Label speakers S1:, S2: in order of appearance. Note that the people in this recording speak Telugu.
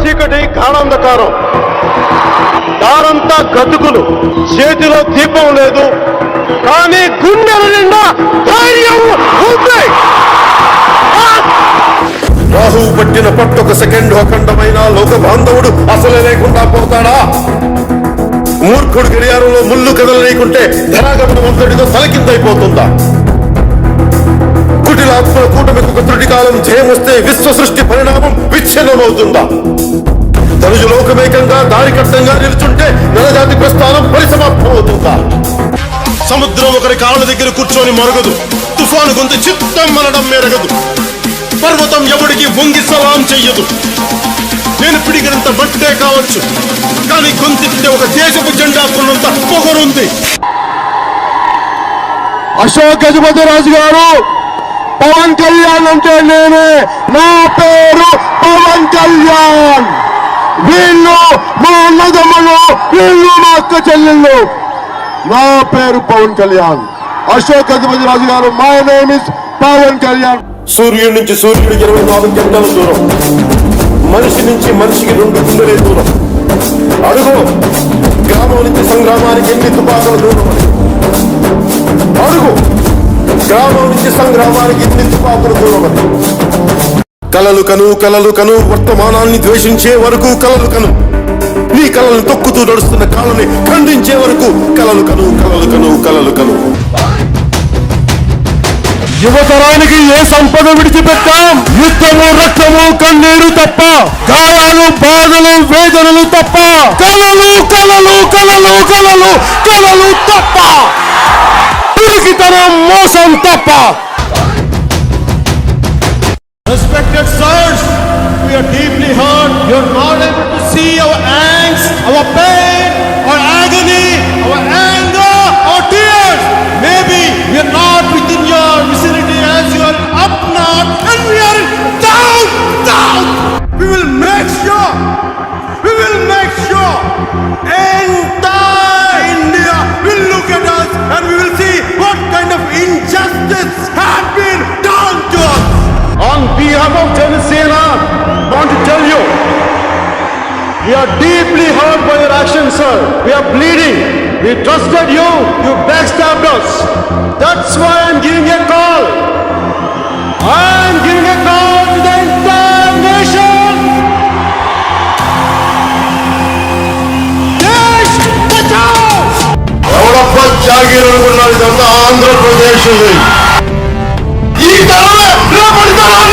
S1: చీకటి గాఢాంధకారం. దారంతా గతుకులు చేతిలో దీపం లేదు. కానీ గుండెల నిండా ధైర్యం ఉంది. రాహువు పట్టిన పట్టొక సెకండ్ అఖండమైన లోక బాంధవుడు అసలే లేకుండా పోతాడా? మూర్ఖుడు గడియారంలో ముళ్ళు కదలనీకుంటే ధరాగమనం అంతటితో తలకిందైపోతుందా? కుటిలాత్మల కూటమికి ఒక త్రుటి కాలం జయమొస్తే విశ్వ సృష్టి పరిణామం విచ్ఛిన్నమవుతుందా తనుజు లోకమేకంగా దారికట్టంగా నిలుచుంటే నరజాతి ప్రస్థానం పరిసమాప్తమవుతుందా? సముద్రం ఒకరి కాళ్ళ దగ్గర కూర్చొని మరగదు. తుఫాను గొంతు చిత్తం మనడం మెరగదు. పర్వతం ఎవడికి వంగి సలాం చెయ్యదు. నేను పిడిగినంత బట్టే కావచ్చు. కానీ గొంతెత్తితే ఒక దేశపు జెండా కొన్నంత పొగరుంది.
S2: అశోక్ గజపతి రాజు గారు పవన్ కళ్యాణ్ అంటే నేనే. నా పేరు పవన్ కళ్యాణ్! వీళ్ళు మా అన్నదమ్ములు వీళ్ళు మా అక్క చెల్లెళ్ళు! నా పేరు Pawan Kalyan. Ashok Gajapathi Raju garu my name is Pawan Kalyan.
S1: సూర్యుడి నుంచి సూర్యుడు ఇరవై నాలుగు గంటల దూరం. మనిషి నుంచి మనిషికి రెండు గుండెలే దూరం. అడుగు! గ్రామం నుంచి సంగ్రామానికి ఎన్ని తుపాకుల దూరం? అని. అడుగు! గ్రామం నుంచి సంగ్రామానికి ఎన్ని తుపాకుల దూరం? అని. కలలు కను కలలు కను వర్తమానాన్ని ద్వేషించే వరకు కలలు కను. నీ కలలను తొక్కుతూ నడుస్తున్న కాలని ఖండించే వరకు కలలు కను కలలు కను కలలు కను.
S2: యువతరానికి ఏ సంపద విడిచిపెట్టాం? యుద్ధము రక్తము కన్నీరు తప్ప. గాయాలు బాధలు వేదనలు తప్ప. కలలు కలలు కలలు కలలు కలలు తప్ప. పిరికితనం మోసం తప్ప.
S1: Our pain, our agony, our anger, our tears. Maybe we are not within your vicinity as you are up north and we are down, down. We will make sure, we will make sure entire India will look at us and we will see what kind of injustice has been done to us. On behalf of Janasena, I want to tell you, we are deeply hurt by your actions, sir. We are bleeding. We trusted you. You backstabbed us. That's why I'm giving a call. I'm giving a call to the entire nation. Desh Bachao! ఎవడప్ప jagir అనుకున్నాడు ఇదంతా ఆంధ్రప్రదేశ్ ఈ తరమే రేపటి తరాన్ని